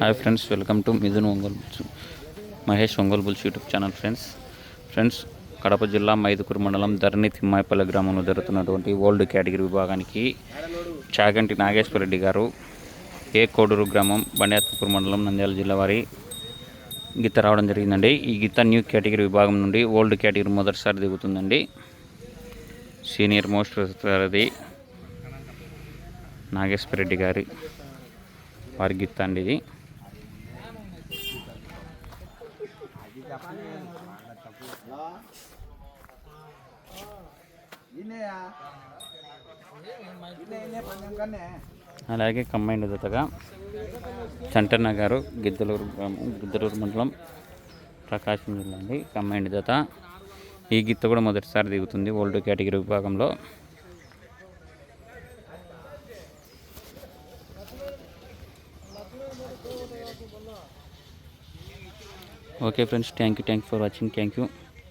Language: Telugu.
hi friends welcome to Mithun Ongole bulls Mahesh Ongole bulls YouTube channel friends friends Kadapa జిల్లా మైదుకూరు మండలం ధరణి తిమ్మాయిపల్లి గ్రామంలో జరుగుతున్నటువంటి ఓల్డ్ కేటగిరీ విభాగానికి చాగంటి నాగేశ్వరరెడ్డి గారు ఏ కోడూరు గ్రామం బండాత్మపూర్ మండలం నంద్యాల జిల్లా వారి గీత రావడం జరిగిందండి ఈ గీత న్యూ కేటగిరీ విభాగం నుండి ఓల్డ్ కేటగిరీ మొదటిసారి దిగుతుందండి సీనియర్ మోస్ట్ సారది నాగేశ్వరరెడ్డి గారి అండి ఇది అలాగే కమ్మైండ్ దగ్గర చంటన్న గారు గిద్దలూరు గ్రామం గిద్దలూరు మండలం ప్రకాశం జిల్లా అండి కమ్మైండ్ జత ఈ గిత్త కూడా మొదటిసారి దిగుతుంది ఓల్డ్ కేటగిరీ విభాగంలో okay friends thank you thank you for watching thank you